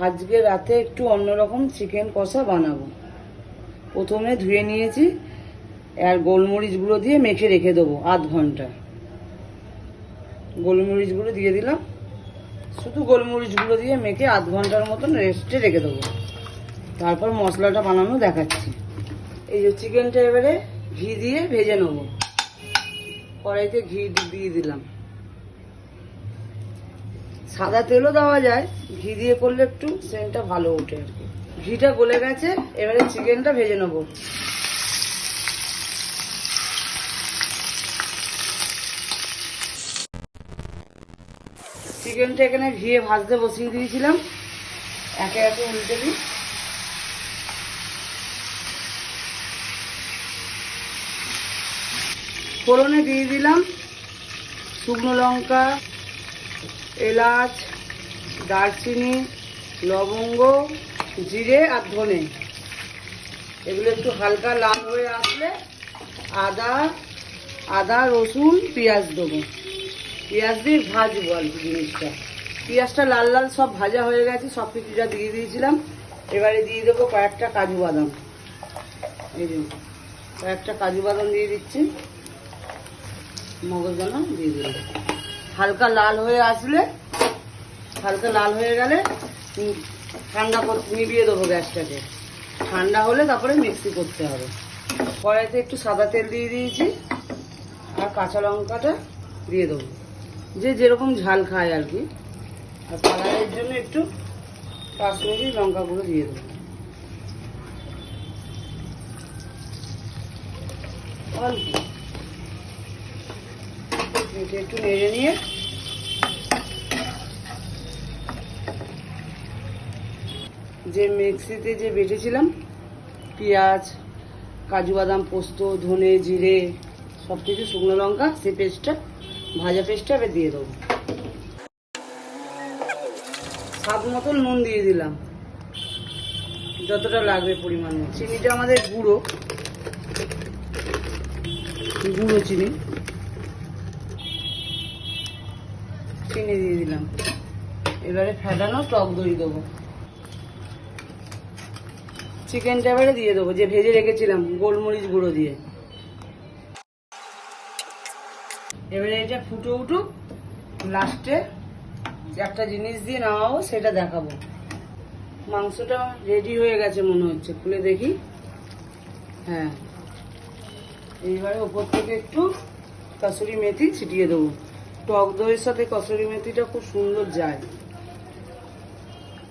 আজকে রাতে একটু অন্যরকম চিকেন কষা বানাবো। প্রথমে ধুয়ে নিয়েছি, আর গোলমরিচগুলো দিয়ে মেখে রেখে দেবো আধ ঘণ্টা। গোলমরিচগুলো দিয়ে দিলাম। শুধু গোলমরিচগুলো দিয়ে মেখে আধ ঘণ্টার মতন রেস্টে রেখে দেবো। তারপর মশলাটা বানানো দেখাচ্ছি। এই যে চিকেনটা এবারে ঘি দিয়ে ভেজে নেব। কড়াইতে ঘি দিয়ে দিলাম। সাদা তেলও দেওয়া যায়, ঘি দিয়ে করলে একটু সেন্টটা ভালো ওঠে আর কি। ঘিটা গলে গেছে, এবারে চিকেনটা ভেজে নেব। চিকেনটা এখানে ঘিয়ে ভাজতে বসিয়ে দিয়েছিলাম। একে একে উল্টে দিই। ফোড়নে দিয়ে দিলাম শুকনো লঙ্কা এলাচ, দারচিনি, লবঙ্গ, জিরে আর ধনে। এগুলো একটু হালকা লাল হয়ে আসলে আদা আদা, রসুন, পেঁয়াজ দেবো। পেঁয়াজ দিয়ে ভাজবো আর জিনিসটা। পেঁয়াজটা লাল লাল সব ভাজা হয়ে গেছে, সব কিছুটা দিয়ে দিয়েছিলাম। এবারে দিয়ে দেবো কয়েকটা কাজু বাদাম। এই যে, কয়েকটা কাজু বাদাম দিয়ে দিচ্ছি। মগজদানা দিয়ে দিলাম। হালকা লাল হয়ে আসলে, হালকা লাল হয়ে গেলে ঠান্ডা কর- নিভিয়ে দেবো গ্যাসটাকে। ঠান্ডা হলে তারপরে মিক্সি করতে হবে। কড়াইতে একটু সাদা তেল দিয়ে দিয়েছি, আর কাঁচা লঙ্কাটা দিয়ে দেবো। যে যেরকম ঝাল খায় আর কি। আর কালারের জন্য একটু কাশ্মীরি লঙ্কা গুঁড়ো দিয়ে দেবো। অল্প এটা একটু নেড়ে নিয়ে। যে মিক্সিতে যে বেটেছিলাম, পেঁয়াজ, কাজু বাদাম, পোস্ত, ধনে, জিরে সব কিছু শুকনো লঙ্কা সেই পেস্টটা, ভাজা পেস্টটা এবার দিয়ে দেবো। স্বাদ মতন নুন দিয়ে দিলাম। যতটা লাগবে পরিমাণ চিনিটা আমাদের গুঁড়ো। গুঁড়ো চিনি। চিনি দিয়ে দিলাম। এবারে ফেটানো টক দই দেবো। চিকেনটা এবারে দিয়ে দেবো, যে ভেজে রেখেছিলাম, গোলমরিচ গুঁড়ো দিয়ে। এবারে এটা ফুটো উঠুক, লাস্টে একটা জিনিস দিয়ে নামাবো, সেটা দেখাবো। মাংসটা রেডি হয়ে গেছে মনে হচ্ছে, খুলে দেখি। হ্যাঁ। এইবারে ওপর থেকে একটু কসুরি মেথি ছিটিয়ে দেবো। টক দইয়ের সাথে কসুরি মেথিটা খুব সুন্দর যায়।